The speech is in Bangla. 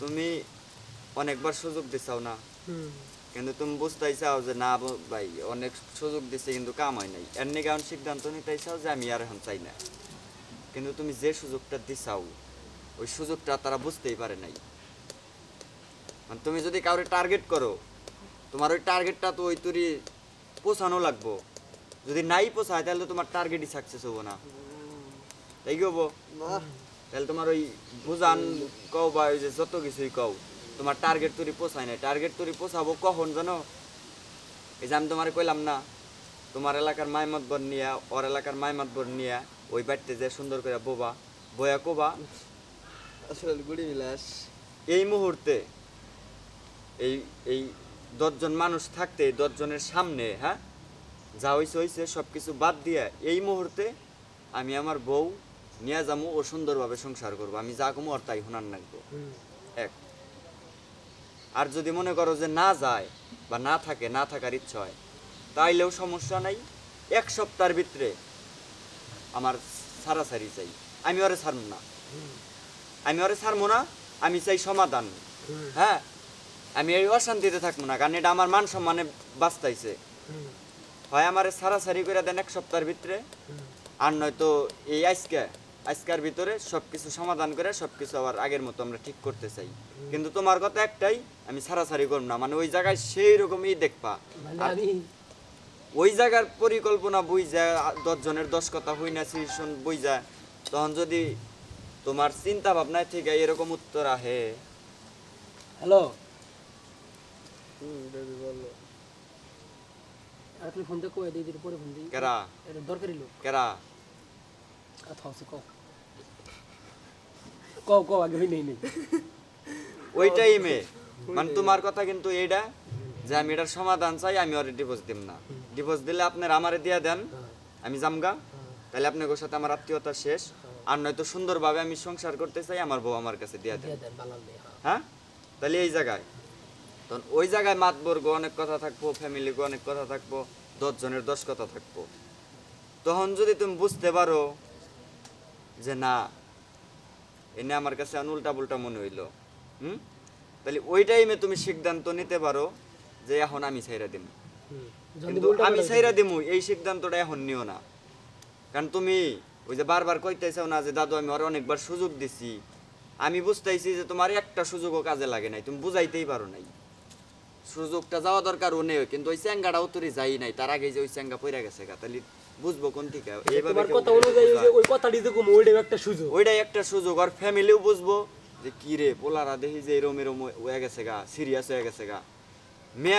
তুমি অনেকবার সুযোগ দিছাও না। কিন্তু তুমি বুঝতেই চাও যে না ভাই অনেক সুযোগ দিছে কিন্তু কাম হয় নাই। এর নিয়ে কারণ সিদ্ধান্ত নিতেই চাও যে আমি আর এখন চাই না। কিন্তু তুমি যে সুযোগটা দিছাও ওই সুযোগটা তারা বুঝতেই পারে নাই। মানে তুমি যদি কাউরে টার্গেট করো তোমার ওই টার্গেটটা তো ওই তুরি পোষানো লাগবো। যদি নাই পোষায় তাহলে তোমার টার্গেটই সাকসেস হব না। তাই কি হব? না তাহলে তোমার ওই বুঝান কও বা ওই যে যত কিছুই কও তোমার টার্গেট তৈরি পোষায় নাই। টার্গেট তৈরি পোষাবো কখন জানো? এই যে আমি তোমার কইলাম না তোমার এলাকার মাইমতবর নিয়া ওর এলাকার মাইমতবর নিয়া ওই বাড়িতে যে সুন্দর করে বোবা বয়া কোবা। আসলে গুড়ি বিলাস। এই মুহূর্তে এই এই দশজন মানুষ থাকতে এই দশজনের সামনে হ্যাঁ? যা হয়েছে হয়েছে সব কিছু বাদ দিয়ে এই মুহূর্তে আমি আমার বউ নিয়ে যাব ও সুন্দরভাবে সংসার করব। আমি যা কমো ওর তাই হোনার নাকবো এক। আর যদি মনে করো যে না যায় বা না থাকে না থাকার ইচ্ছা হয় তাইলেও সমস্যা নাই। এক সপ্তাহের ভিতরে আমার সারাসারি চাই। আমি ওরে ছাড়ব না। আমি ওরে ছাড়বো না আমি চাই সমাধান। হ্যাঁ? আমি এই অশান্তিতে থাকব না কারণ এটা আমার মান সম্মানে বাঁচতাইছে। হয় আমার সারাসারি করে দেন এক সপ্তাহের ভিতরে। আর নয়তো এই আজকে আজকের ভিতরে সব কিছু সমাধান করে সব কিছু আবার আগের মতো আমরা ঠিক করতে চাই। কিন্তু তোমার কথা একটাই আমি সারাসারি করব না। মানে ওই জায়গায় সেই রকমই দেখবা। মানে ওই জায়গার পরিকল্পনা বুঝা দশ জনের দশ কথা হই না সিচুয়েশন বুঝা তখন যদি তোমার চিন্তা ভাবনায় থেকে এরকম উত্তর আহে। হ্যালো? আর তুমি ফোন দিয়ে কয়ে দিই দিই পরে ফোন দিই। কেরা? এটা দরকারি লোক। কেরা? কথা আছে কও কও কও আগে হই নেই নেই ওইটাই মেয়ে মানে তোমার কথা কিন্তু এইটা যে আমি এটার সমাধান চাই আমি ওর ডিভোর্স দিব না। ডিভোর্স দিলে আপনার আমারে দিয়া দেন আমি জামগা তাহলে আপনাদের সাথে আমার আত্মীয়তা শেষ। আর নয়তো সুন্দরভাবে আমি সংসার করতে চাই আমার বউ আমার কাছে দিয়া দেন। হ্যাঁ। হ্যাঁ? তাহলে এই জায়গায়। তখন ওই জায়গায় মাতবর্গ অনেক কথা থাকব ফ্যামিলিকে অনেক কথা থাকব দশ জনের দশ কথা থাকব। তখন যদি তুমি বুঝতে পারো যে না এনে আমার কাছে উল্টা পুল্টা মনে হইল হুম? তাহলে ওই টাইমে তুমি সিদ্ধান্ত নিতে পারো যে এখন আমি ছাইরা দিম। কিন্তু আমি ছাইরা দিমু এই সিদ্ধান্তটা এখন নিও না। কারণ তুমি ওই যে বারবার কইতেছাও না যে দাদু আমি আর অনেকবার সুযোগ দিছি। আমি বুঝতেছি যে তোমার একটা সুযোগও কাজে লাগে নাই তুমি বুঝাইতেই পারো নাই। সুযোগটা যাওয়া দরকার ও নেই কিন্তু ওই চ্যাঙ্গাটা উত্তরে যাই নাই। তার আগে যে ওই চ্যাঙ্গা পড়ে গেছে গা। তাহলে বুঝব কোন থেকে এইভাবে তোমার কথা অনুযায়ী ওই কথাটি যে কম ওইটাও একটা সুযোগ। ওইটাই একটা সুযোগ আর ফ্যামিলিও বুঝব যে কি রে পোলারা দেখি যে এরম এরম হয়ে গেছে গা সিরিয়াস হয়ে গেছে গা। মেয়ে